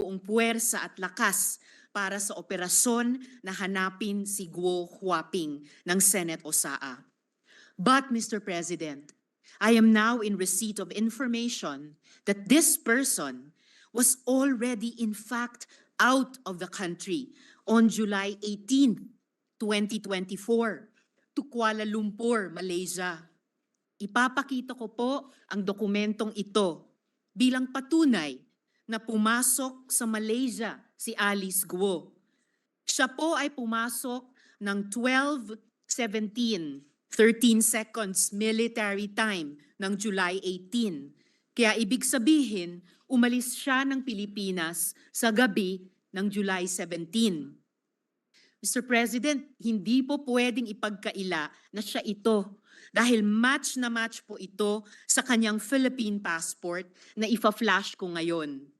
buong puwersa at lakas para sa operasyon na hanapin si Guo Huaping ng Senate OSAA. But, Mr. President, I am now in receipt of information that this person was already in fact out of the country on July 18, 2024 to Kuala Lumpur, Malaysia. Ipapakita ko po ang dokumentong ito bilang patunay na pumasok sa Malaysia si Alice Guo. Siya po ay pumasok ng 12.17, 13 seconds military time ng July 18. Kaya ibig sabihin, umalis siya ng Pilipinas sa gabi ng July 17. Mr. President, hindi po pwedeng ipagkaila na siya ito dahil match na match po ito sa kanyang Philippine passport na ifa-flash ko ngayon.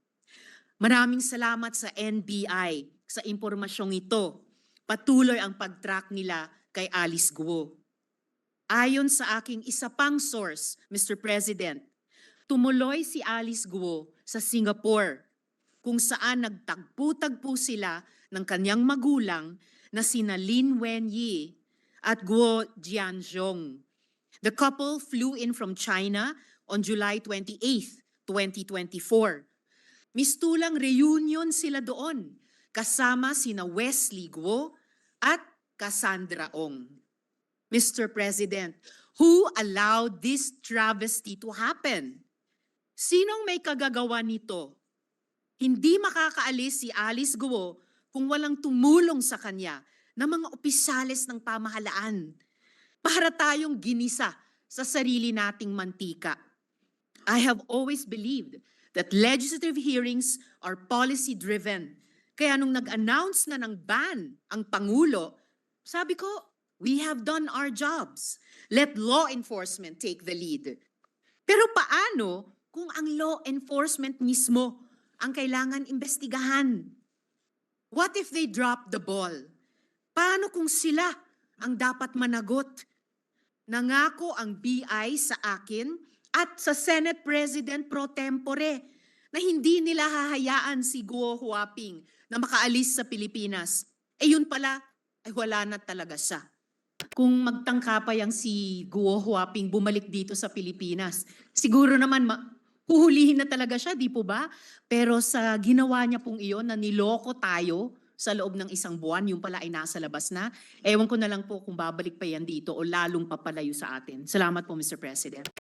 Maraming salamat sa NBI sa impormasyong ito. Patuloy ang pag-track nila kay Alice Guo. Ayon sa aking isa pang source, Mr. President, tumuloy si Alice Guo sa Singapore kung saan nagtagpo-tagpo sila ng kanyang magulang na sina Lin Wenyi at Guo Jianzhong. The couple flew in from China on July 28, 2024. Mistulang reunion sila doon kasama sina Wesley Guo at Cassandra Ong. Mr. President, who allowed this travesty to happen? Sinong may kagagawa nito? Hindi makakaalis si Alice Guo kung walang tumulong sa kanya ng mga opisyalis ng pamahalaan para tayong ginisa sa sarili nating mantika. I have always believed that legislative hearings are policy-driven. Kaya nung nag-announce na ng ban ang Pangulo, sabi ko, we have done our jobs. Let law enforcement take the lead. Pero paano kung ang law enforcement mismo ang kailangan imbestigahan? What if they drop the ball? Paano kung sila ang dapat managot? Nangako ang BI sa akin at sa Senate President pro tempore na hindi nila hahayaan si Guo Huaping na makaalis sa Pilipinas. Eh yun pala, ay wala na talaga siya. Kung magtangka pa yang si Guo Huaping bumalik dito sa Pilipinas, siguro naman ma- huhulihin na talaga siya, di po ba? Pero sa ginawa niya pong iyon na niloko tayo sa loob ng isang buwan, yung pala ay nasa labas na. Ewan ko na lang po kung babalik pa yan dito o lalong papalayo sa atin. Salamat po, Mr. President.